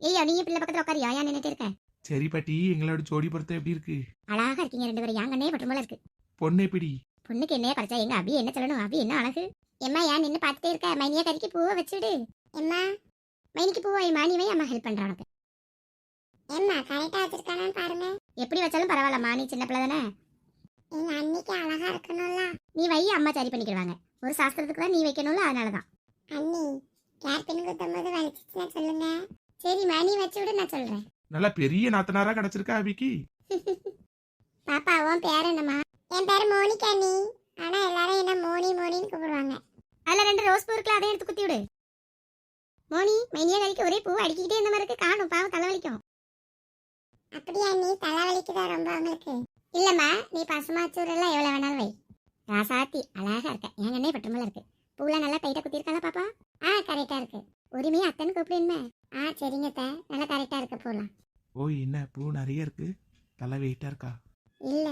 ஏய் நீ பிள்ளை பக்கத்துல உட்காரியா ஏன் நின்னுட்டு இருக்க சரி பாட்டி. எங்களோட ஜோடி பொருத்தம் எப்படி இருக்கு? அழகா இருக்கீங்க ரெண்டு பேரும். யாங்கன்னே பட்டும் போல இருக்கு. பொண்ணு எப்படி? பொண்ணுக்கு என்னைய கிடைச்சா எங்க? அபி என்ன சொல்லணும்? அபி என்ன அழகு? எம்மா ஏன் நின்னு பார்த்துட்டே இருக்க. மைனியா கறிக்கு பூவை வச்சுடு எம்மா மைனிக்கு பூவை மானி வை. அம்மா ஹெல்ப் பண்றா உனக்கு. எம்மா கரெக்டா வச்சிருக்கானு பாருங்க. எப்படி வச்சாலும் பரவாயில்ல மானி சின்ன பிள்ளை தானே? எங்க அன்னைக்கு அழகா இருக்கணும்ல. நீ வை அம்மா சரி பண்ணிக்கிடுவாங்க. ஒரு சாஸ்திரத்துக்கு தான் நீ வைக்கணும்ல அதனாலதான். அண்ணி கேர் பின் குத்தும் போது வலிச்சுச்சுன்னா சொல்லுங்க. சரி மணி வச்சு விடு நான் சொல்றேன். நல்லா பெரிய நாத்தனாரா கிடைச்சிருக்கா அபிக்கு பாப்பா உன் பேர் என்னம்மா? என் பேர் மோனிகா நீ. ஆனா எல்லாரும் என்ன மோனி மோனின்னு கூப்பிடுவாங்க. அதுல ரெண்டு ரோஸ் பூ இருக்குல்ல அதையும் எடுத்து குத்தி விடு. மோனி மைனியா கறிக்கு ஒரே பூ அடிக்கிட்டே இந்த மாதிரி இருக்கு. காணும் பாவம் தலைவலிக்கும். அப்படியா நீ தலைவலிக்குதா ரொம்ப உங்களுக்கு இல்லம்மா நீ பசுமாச்சூர் எல்லாம் எவ்வளவு வேணாலும் வை. ராசாத்தி அழகா இருக்க. எண்ணெய் பட்டுமல இருக்கு. பூலாம் நல்லா டைட்டா குத்தி இருக்கா பாப்பா? ஆ கரெக்டா இருக்கு. உரிமையா அத்தனை கூப்பிடுமே ஆ சரிங்க அத்தை. நல்லா கரெக்டா இருக்கு பூலாம். ஓ என்ன பூ நிறைய இருக்கு? தலை வெயிட்டா இருக்கா? இல்ல.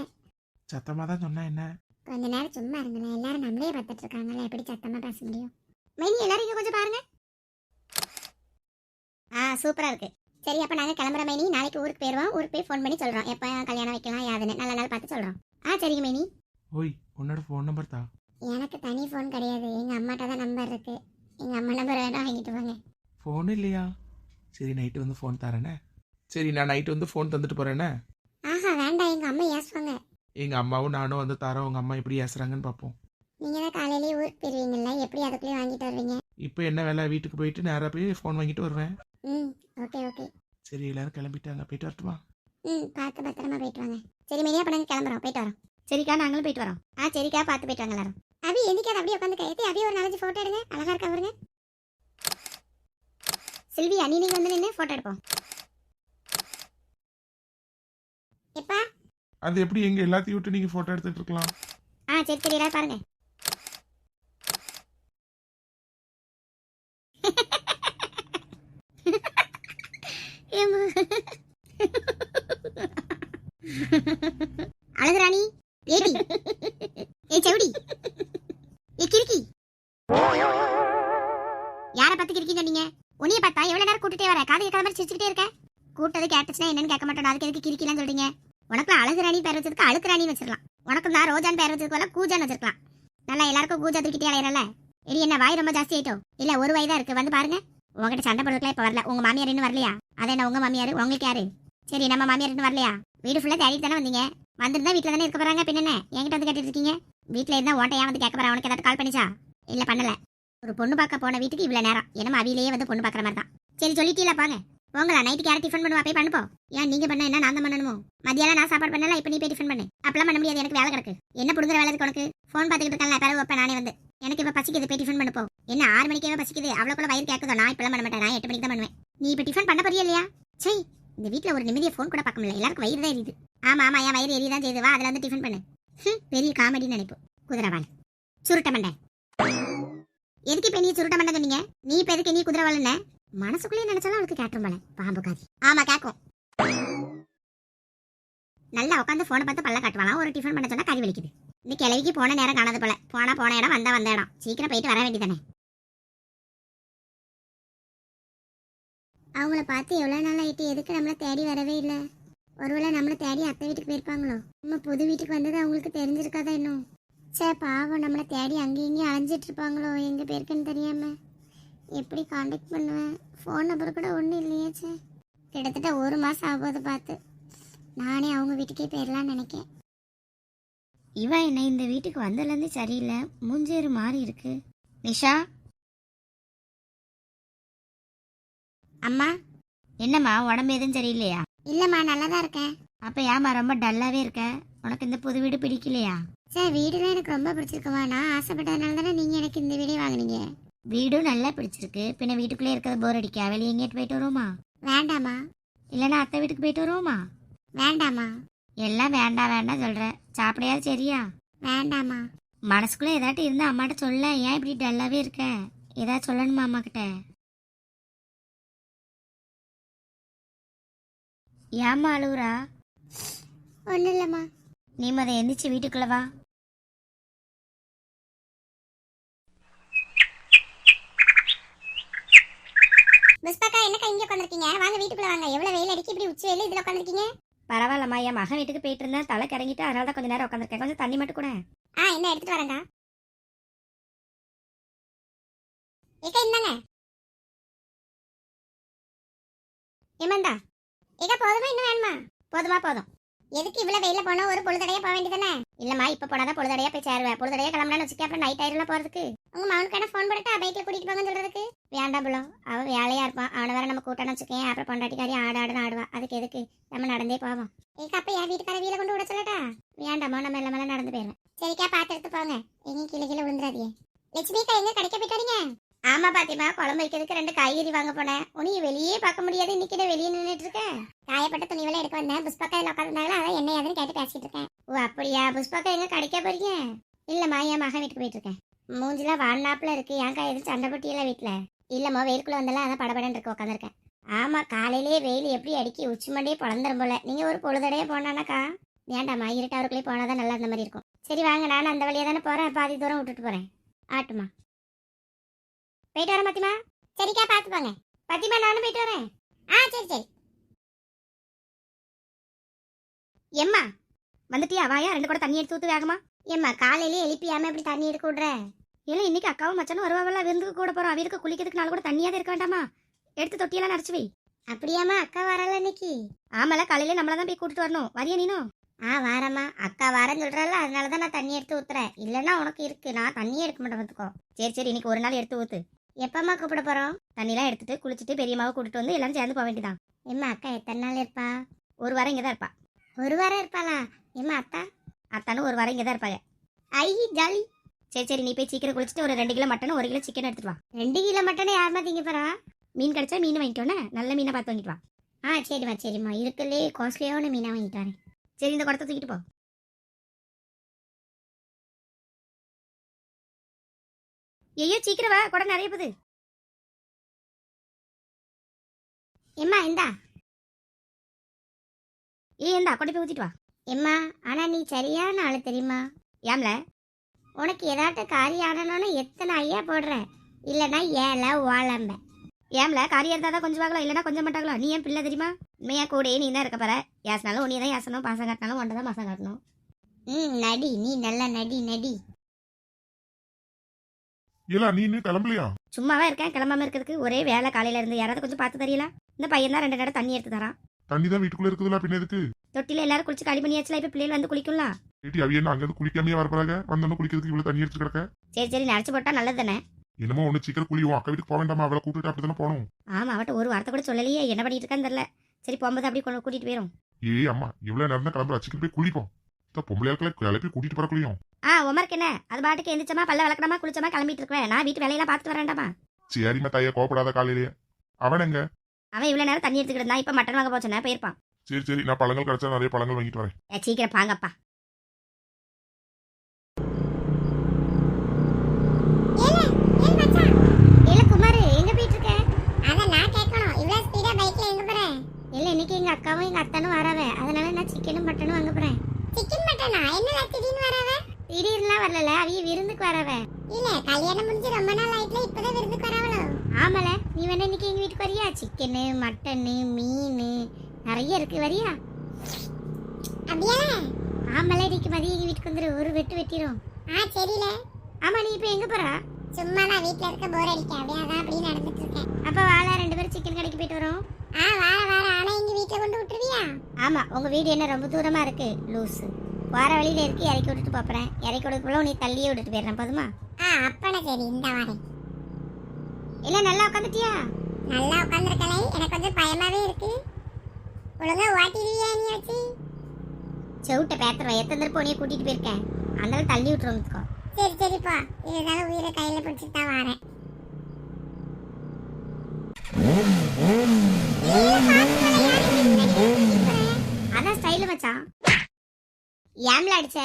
சத்தமா தான் சொன்னா என்ன? கொஞ்ச நேரம் சும்மா இருங்களேன். எல்லாரும் நம்மளே பார்த்துட்டு இருக்காங்கல்ல எப்படி சத்தமா பேச முடியும்? மைனி எல்லாரும் இங்க கொஞ்சம் பாருங்க. ஆ சூப்பரா இருக்கு. சரி அப்ப நாங்க கிளம்புற மைனி. நாளைக்கு ஊருக்கு போயிருவோம். ஊருக்கு போய் ஃபோன் பண்ணி சொல்றோம். எப்ப கல்யாணம் வைக்கலாம் யாதுன்னு நல்ல நாள் பார்த்து சொல்றோம். ஆ சரிங்க மைனி. ஓய் உன்னோட ஃபோன் நம்பர் தா? எனக்கு தனி ஃபோன் கிடையாது. எங்க அம்மாட்ட தான் நம்பர் இருக்கு. எங்க அம்மா நம்பர் வேணா வாங்கிட்டு போங்க. ஃபோன் இல்லையா? சரி நைட்டு வந்து ஃபோன் தரேனே. சரி நான் நைட்டு வந்து ஃபோன் தந்துட்டு போறேனே. ஆஹா வேண்டாம் எங்க அம்மா ஏசுவாங்க. எங்க அம்மாவும் நானும் வந்து தரோம். உங்க அம்மா எப்படி ஏசுறாங்கன்னு பார்ப்போம் நீங்க தான் காலையிலேயே ஊருக்கு போயிருவீங்கல்ல எப்படி அதுக்குள்ளேயே வாங்கிட்டு வருவீங்க? இப்போ என்ன வேலை? வீட்டுக்கு போயிட்டு நேராக போய் ஃபோன் வாங்கிட்டு வருவேன். ம் ஓகே ஓகே சரி எல்லாரும் கிளம்பிட்டாங்க. போயிட்டு வரட்டுமா? ம் பார்த்து பத்திரமா போயிட்டு வாங்க. சரி மினியா அப்ப நாங்க கிளம்புறோம். போயிட்டு வரோம். சரிக்கா நாங்களும் போயிட்டு வரோம். ஆ சரிக்கா பார்த்து போயிட்டு வாங்க எல்லாரும். அபி எந்திக்காத அப்படியே உட்காந்து ஏத்தி அபி ஒரு நாலஞ்சு போட்டோ எடுங்க. அழகா இருக்கா பாருங்க. செல்வி அண்ணி நீங்க வந்து நின்று போட்டோ எடுப்போம். எப்பா? அது எப்படி எங்க எல்லாத்தையும் விட்டு நீங்க போட்டோ எடுத்துட்டு இருக்கலாம்? ஆ சரி சரி எல்லாரும் பாருங்க. அழகுராணி ஏடி? என்னன்னு அதுக்கு எதுக்கு கிறுக்கிலாம் சொல்றீங்க? உனக்குலாம் அழகுராணி பேர் வச்சதுக்கு அழுக்கு ராணி வச்சிடலாம் உனக்கு தான் ரோஜான் பேர் வச்சதுக்கு கூஜான்னு வச்சிருக்கலாம். நல்லா எல்லாருக்கும் கூஜா தூக்கிட்டே அலையறல இடி என்ன வாய் ரொம்ப ஜாஸ்தி ஆயிட்டோம் இல்ல ஒரு வயதா இருக்கு. வந்து பாருங்க. உங்ககிட்ட சண்டை போடுறதுக்குலாம் இப்ப வரல. உங்க மாமியார் இன்னும் வரலையா? அதே என்ன உங்க மாமியார்? உங்களுக்கு யாரு? சரி நம்ம மாமியார் இன்னும் வரலையா? வீடு ஃபுல்லா தேடி தானே வந்தீங்க. வந்திருந்தா வீட்டுல தானே இருக்க போறாங்க. பின்ன என்ன? என்கிட்ட வந்து கேட்டுட்டு இருக்கீங்க? வீட்டுல இருந்தா ஓட்ட ஏன் வந்து கேட்க போறா? உனக்கு ஏதாவது கால் பண்ணிச்சா? இல்ல பண்ணல. ஒரு பொண்ணு பார்க்க போன வீட்டுக்கு இவ்வளவு நேரம். என்னமா அவிலேயே வந்து பொண்ணு பார்க்குற மாதிரி தான். சரி சொல்லிட்டீங்களா பாங்க போங்களா நைட்டுக்கு யாரும் டிஃபன் பண்ணுவா? போய் பண்ணுப்போம் ஏன் நீங்க பண்ண என்ன? நான் தான் பண்ணணுமோ? மதியானம் நான் சாப்பாடு பண்ணல இப்ப நீ போய் டிஃபன் பண்ணு. அப்பெல்லாம் பண்ண முடியாது எனக்கு வேலை கிடக்கு. என்ன பிடுங்குற வேலை இருக்கு உனக்கு? ஃபோன் பார்த்துக்கிட்டு இருக்கேன் பிறகு வைப்பேன் நானே வந்து. எனக்கு இப்ப பசிக்குது போய் டிஃபன் பண்ணப்போ. என்ன ஆறு மணிக்கே பசிக்குது கூட வயிறு கேட்குதோ நான் இப்பெல்லாம் பண்ண மாட்டேன் நான் எட்டு மணிக்கு தான் பண்ணுவேன். நீ இப்ப டிஃபன் பண்ண போறியா இல்லையா? சரி இந்த வீட்ல ஒரு நிம்மதியை ஃபோன் கூட பார்க்க முடியல. எல்லாருக்கும் வயிறு தான் எரியுது. ஆமா ஆமா என் வயிறு எரியதான் செய்யுது. வா அதுல வந்து டிஃபன் பண்ணு. ஹம், பெரிய காமெடி நினைப்பு. குதிரவாள் சுருட்ட மண்டை. எதுக்கு இப்ப நீ சுருட்ட மண்டை சொன்னீங்க? நீ இப்ப எதுக்கு நீ குதிரவாள்னே மனசுக்குள்ளேயே நினைச்சாலும் அவளுக்கு கேட்டுரும் போல. பாம்பு காதி. ஆமா கேக்கும் நல்லா உட்காந்து போனை பார்த்து பல்ல காட்டுவாளாம். ஒரு டிஃபன் பண்ண சொன்னா கறி வலிக்குது. இந்த கிளவிக்கு போன நேரம் காணாது போல. போனா போன இடம் வந்தா வந்த இடம். சீக்கிரம் போயிட்டு வர வேண்டியதானே அவங்கள பார்த்து எவ்வளோ நாள் ஆயிட்டு எதுக்கு நம்மளை தேடி வரவே இல்லை? ஒருவேளை நம்மளை தேடி அத்தை வீட்டுக்கு போயிருப்பாங்களோ? நம்ம புது வீட்டுக்கு வந்தது அவங்களுக்கு தெரிஞ்சிருக்காதா இன்னும்? சே பாவம் நம்மளை தேடி அங்கேயும் இங்கேயும் அலைஞ்சிட்டு இருப்பாங்களோ? எங்கே போயிருக்குன்னு தெரியாம. எப்படி காண்டாக்ட் பண்ணுவேன்? ஃபோன் நம்பர் கூட ஒன்றும் இல்லையே சே கிட்டத்தட்ட ஒரு மாதம் ஆகுது பார்த்து. நானே அவங்க வீட்டுக்கே போயிடலான்னு நினைக்கேன். இவன் என்ன இந்த வீட்டுக்கு வந்ததுலேருந்து சரியில்லை. மூஞ்சேறு மாறி இருக்கு. நிஷா? அம்மா? என்னம்மா உடம்பு எதுவும் சரியில்லையா? இல்லைம்மா நல்லா தான் இருக்கேன். அப்போ ஏம்மா ரொம்ப டல்லாகவே இருக்க? உனக்கு இந்த புது வீடு பிடிக்கலையா? சார் தான் எனக்கு ரொம்ப பிடிச்சிருக்குமா நான் ஆசைப்பட்டதுனால தானே நீங்கள் எனக்கு இந்த வீடே வாங்கினீங்க. வீடும் நல்லா பிடிச்சிருக்கு. பின்ன வீட்டுக்குள்ளே இருக்கிறது போர் அடிக்கா? வெளியே எங்கேட்டு போயிட்டு வருவோமா? வேண்டாமா இல்லைன்னா அத்தை வீட்டுக்கு போயிட்டு வருவோமா? வேண்டாமா எல்லாம் வேண்டாம் வேண்டாம் சொல்றேன் சாப்பிடையாவது சரியா? வேண்டாமா மனசுக்குள்ள ஏதாட்டும் இருந்தா அம்மாட்ட சொல்ல. ஏன் இப்படி டல்லாவே இருக்க? ஏதாவது சொல்லணுமா அம்மா கிட்ட ஏம்மா அழுவுறா? ஒன்றும் இல்லைம்மா நீ மத எந்திரிச்சு வீட்டுக்குள்ள வா புஷ்பாக்கா என்னக்கா இங்க வீட்டுக்குள்ள வாங்க. எவ்வளவு வெயில் அடிக்கி? இப்படி உச்சி வெயில் இதுல உட்காந்துருக்கீங்க பரவாயில்லம்மா. என் மகன் வீட்டுக்கு போயிட்டு இருந்தேன். தலை கிறங்கிட்டு அதனால தான் கொஞ்ச நேரம் உட்காந்துருக்கேன் கொஞ்சம் தண்ணி மட்டும் கூட. ஆ என்ன எடுத்துட்டு வரேங்க ஏக்கா இந்தாங்க. ஏமாண்டா ஏக்கா போதுமா? இன்னும் வேணுமா? போதுமா போதும். எதுக்கு இவ்வளவு வெயில போனா ஒரு பொழுதடையா போக வேண்டியதானே இல்லம்மா இப்ப போனாதான் பொழுதடையா போய் சேருவேன். பொழுதடையா கிளம்புனான்னு வச்சுக்க அப்புறம் நைட் ஆயிரம் போறதுக்கு. உங்க மகனுக்கான ஃபோன் போட்டு பைக்ல கூட்டிட்டு போங்கன்னு சொல்றதுக்கு? வேண்டாம் புலோ அவன் வேலையா இருப்பான் அவனை வேற நம்ம கூட்டணும் வச்சுக்கேன் அப்புறம் பொண்டாட்டிக்காரி ஆடு ஆடுன்னு ஆடுவா. அதுக்கு எதுக்கு? நம்ம நடந்தே போவோம். ஏக்கா அப்ப என் வீட்டுக்கார வீல கொண்டு விட சொல்லட்டா? வேண்டாமா நம்ம எல்லாம் மேல நடந்து போயிருவேன் சரிக்கா பாத்து எடுத்து போங்க. எங்க கீழே கீழே விழுந்துடாதீங்க லட்சுமிக்கா எங்க கிடைக்க போயிட்டு வரீங்க? ஆமா பாத்திமா. குழம்பு வைக்கிறதுக்கு ரெண்டு காய்கறி வாங்க போனேன். உனியை வெளியே பார்க்க முடியாது. இன்னைக்கு நான் வெளியே நின்றுட்டு இருக்கேன் காயப்பட்ட துணிவெல்லாம் எடுக்க வந்தேன். புஷ்பக்கா இதில் உட்காந்துருந்தாங்களா அதான் என்ன ஏதுன்னு கேட்டு பேசிட்டு இருக்கேன். ஓ அப்படியா? புஷ்பக்கா எங்க கிடைக்க போறீங்க? இல்லம்மா என் மகன் வீட்டுக்கு போயிட்டு இருக்கேன். மூஞ்சிலாம் வாடினாப்புல இருக்கு. ஏன்க்கா எதுவும் சண்டை போட்டியெல்லாம் வீட்டுல இல்லம்மா வெயிலுக்குள்ளே வந்தாலும் அதான் படபடன்னு இருக்கு உட்காந்துருக்கேன் ஆமா காலையிலேயே வெயில் எப்படி அடிக்கி உச்சி மண்டியே பொழந்துரும் போல. நீங்க ஒரு பொழுதடையே போனானாக்கா? வேண்டாம்மா போனால் போனாதான் நல்லா இருந்த மாதிரி இருக்கும். சரி வாங்க நானும் அந்த வழியா தானே போறேன். பாதி தூரம் விட்டுட்டு போறேன். ஆட்டுமா. போயிட்டு வரேன் பாத்திமா. சரிக்கா பார்த்து போங்க. நானும் போயிட்டு வரேன். ஆ சரி சரி. எம்மா வந்துட்டியா? வாயா ரெண்டு கூட தண்ணி எடுத்து ஊத்து வேகமா. எம்மா காலையிலே எழுப்பியாம இப்படி தண்ணி எடுக்க விடுற? இல்ல இன்னைக்கு அக்காவும் மச்சானும் வருவாங்கல்ல விருந்துக்கு கூட போறோம். அவருக்கு குளிக்கிறதுக்கு நாள் கூட தண்ணியாவது இருக்க வேண்டாமா? எடுத்து தொட்டியெல்லாம் நடிச்சு வை. அப்படியாம்மா அக்கா வரல இன்னைக்கு? ஆமால காலையில நம்மள தான் போய் கூட்டிட்டு வரணும். வரியா நீனும் ஆ வாரம்மா. அக்கா வரேன்னு சொல்றல அதனால தான் நான் தண்ணி எடுத்து ஊத்துறேன். இல்லைன்னா உனக்கு இருக்கு. நான் தண்ணியே எடுக்க மாட்டேன் பார்த்துக்கோ. சரி சரி இன்னைக்கு ஒரு நாள் எடுத்து ஊத்து. எப்பம்மா கூப்பிட போறோம்? தண்ணிலாம் எடுத்துட்டு குளிச்சுட்டு பெரியம்மாவை கூட்டிட்டு வந்து எல்லாரும் சேர்ந்து போக வேண்டியதான் எம்மா அக்கா எத்தனை நாள் இருப்பா? ஒரு வாரம் இங்க தான் இருப்பா. ஒரு வாரம் இருப்பாளா? எம்மா அத்தா? அத்தானும் ஒரு வாரம் இங்க தான் இருப்பாங்க. ஐ ஜாலி. சரி சரி நீ போய் சீக்கிரம் குளிச்சுட்டு ஒரு ரெண்டு கிலோ மட்டன் ஒரு கிலோ சிக்கன் எடுத்துட்டு வா. ரெண்டு கிலோ மட்டும் யாருமா திங்க போறா? மீன் கிடைச்சா மீன் வாங்கிட்டோன்னே நல்ல மீனை பார்த்து வாங்கிட்டு வா. ஆ சரிம்மா சரிம்மா இருக்குல்லே காஸ்ட்லியான மீனா வாங்கிட்டு வரேன். சரி இந்த குடத்தை தூக்கிட்டு போ. ஐயோ சீக்கிரம் வா. குடம் நிறைய போகுது. எம்மா இந்தா. ஏ இந்தா கொண்டு போய் ஊத்திட்டு வா. எம்மா ஆனா நீ சரியான ஆளு தெரியுமா? ஏம்ல உனக்கு ஏதாட்ட காரியம் ஆடணும்னு எத்தனை ஐயா போடுற? இல்லைன்னா ஏழை ஓலம்ப ஏம்ல காரியம் இருந்தா தான் கொஞ்சம் வாங்கலாம் இல்லைன்னா கொஞ்சம் மாட்டாங்களா நீ ஏன் பிள்ளை தெரியுமா? உண்மையா கூடயே நீ தான் இருக்க போற? யாசினாலும் உன்னை தான் யாசணும் பாசம் காட்டினாலும் ஒன்றை தான் பாசம் காட்டணும். ம் நடி நீ நல்ல நடி நடி. இல்ல நீ கிளம்பலையா? சும்மாவே இருக்கேன் கிளம்பாம இருக்கிறதுக்கு ஒரே வேலை காலையில இருந்து. யாராவது கொஞ்சம் பார்த்து தெரியல? இந்த பையன் தான் ரெண்டு நேரம் தண்ணி எடுத்து தரான். தண்ணி தான் வீட்டுக்குள்ள இருக்குதுல பின்ன எதுக்கு? தொட்டில எல்லாரும் குளிச்சு களி பண்ணியாச்சுல இப்ப பிள்ளைகள் வந்து குளிக்கலாம் ஏட்டி அவிய என்ன அங்கிருந்து குளிக்காமையே வரப்போறாங்க? வந்தோன்னு குளிக்கிறதுக்கு இவ்வளவு தண்ணி எடுத்து கிடக்க? சரி சரி நரைச்சு போட்டா நல்லது தானே என்னமோ ஒண்ணு சீக்கிரம் குளியும். அக்கா வீட்டுக்கு போக வேண்டாமா? அவளை கூப்பிட்டு அப்படித்தானே போகணும். ஆமா அவட்ட ஒரு வார்த்தை கூட சொல்லலையே. என்ன பண்ணிட்டு இருக்கான்னு தெரியல. சரி போகும்போது அப்படியே கொண்டு கூட்டிட்டு போயிரும். ஏய் அம்மா இவ்வளவு நேரம் தான் கிளம்புற. சீக்கிரம் போய் குளிப்போம் இந்த பொம்பளை ஆட்களை கிளப்பி கூட்டிட்டு போற குளியும். ஆ உமருக்கு என்ன? அது பாட்டுக்கு எந்திரிச்சமா பல்ல விளக்கணமா குளிச்சமா கிளம்பிட்டு இருக்கேன் நான் வீட்டு வேலையெல்லாம் பார்த்துட்டு வரேன்டாமா? சரிம்மா தாயா கோபப்படாத காலையிலேயே. அவன் எங்க? அவன் இவ்வளவு நேரம் தண்ணி எடுத்துக்கிட்டு இருந்தான். இப்ப மட்டன் வாங்க போச்சுன்னா போயிருப்பான். சரி சரி நான் பழங்கள் கிடைச்சா நிறைய பழங்கள் வாங்கிட்டு வரேன். சீக்கிரம் பாங்கப்பா. இல்ல குமார் எங்க போயிட்டு இருக்க அத நான் கேட்கணும். இவ்வளவு ஸ்பீடா பைக்ல எங்க போற? இல்ல இன்னைக்கு எங்க அக்காவும் எங்க அத்தானும் வராவ. அதனால நான் சிக்கனும் மட்டனும் வாங்க போறேன். சிக்கன் மட்டனா என்ன திடீர்னு வராவ? திடீர்னுலாம் வரல அவிய விருந்துக்கு வரவ. இல்ல கல்யாணம் முடிஞ்சு ரொம்ப நாள் ஆயிட்டுல இப்பதான் விருந்துக்கு வரவளோ? ஆமால நீ வேணா இன்னைக்கு எங்க வீட்டுக்கு வரியா? சிக்கனு மட்டனு மீன் நிறைய இருக்கு வரியா? அப்படியா மதியம் எங்க வீட்டுக்கு வந்துரு ஒரு வெட்டு வெட்டிரும். ஆ சரில ஆமா நீ இப்ப எங்க போறா? சும்மா நான் வீட்ல இருக்க போர் அடிக்க. அப்படியே அதான் அப்படியே நடந்துட்டு இருக்கேன் அப்ப வாழ ரெண்டு பேரும் சிக்கன் கடைக்கு போயிட்டு வரோம். ஆ வார வார ஆனா எங்க வீட்ல கொண்டு விட்டுருவியா? ஆமா உங்க வீடு என்ன ரொம்ப தூரமா இருக்கு? லூசு. வார வழியில இருக்கு இறக்கி விட்டுட்டு போறேன். இறக்கி விடுறதுக்குள்ள நீ தள்ளியே விட்டுட்டு போயிடுறேன் போதுமா? ஆ அப்பனா சரி இந்த வாரேன். இல்ல நல்லா உட்காந்துட்டியா நல்லா உட்காந்துருக்கலை எனக்கு கொஞ்சம் பயமாவே இருக்கு. ஒழுங்கா ஓட்டிடுவியா நீ வச்சு செவிட்ட பேத்துருவா எத்தனை திருப்ப உன்னைய கூட்டிட்டு போயிருக்கேன் அதனால தள்ளி விட்டுருவோம் சரி சரிப்பா இருந்தாலும் உயிரை கையில பிடிச்சிட்டு தான் வரேன். அதான் ஸ்டைல் மச்சான். ஏம்ல அடிச்ச?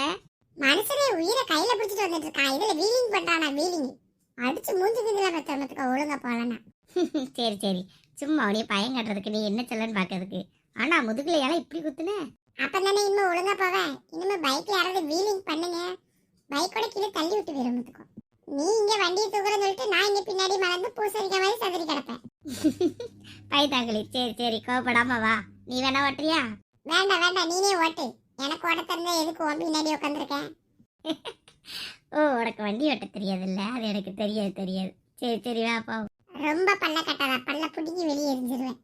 மனுஷனே உயிரை கையில பிடிச்சிட்டு வந்துட்டு இருக்கான். இதுல வீலிங் பண்றானா வீலிங். அடிச்சு மூஞ்சி கிந்தில பத்தவனத்துக்கு ஒழுங்கா போலனா சரி சரி. சும்மா உடைய பயம் கட்டுறதுக்கு நீ என்ன சொல்லன்னு பாக்கிறதுக்கு. ஆனா முதுகுல ஏல இப்படி குத்துன? அப்ப தானே இன்னும் ஒழுங்கா போவேன். இனிமே பைக்ல யாராவது வீலிங் பண்ணுங்க. பைக்கோட கீழே தள்ளி விட்டு விரும்புத்துக்கோ நீ இங்க வண்டியை தூக்குறன்னு சொல்லிட்டு நான் இங்க பின்னாடி மறந்து பூசரிக்க மாதிரி சதுரி கிடப்பேன். பைத்தாங்களி சரி சரி கோவப்படாம வா. நீ வேணா ஓட்டுறியா? வேண்டாம் வேண்டாம் நீனே ஓட்டு. எனக்கு ஓட்ட தெரிஞ்சா எதுக்கு உன் பின்னாடி உட்காந்துருக்கேன் ஓ உனக்கு வண்டி ஓட்ட தெரியாதுல்ல? அது எனக்கு தெரியாது தெரியாது. சரி சரி வா போ ரொம்ப பல்ல கட்டாத. பல்ல பிடிக்கி வெளியே எரிஞ்சிருவேன்.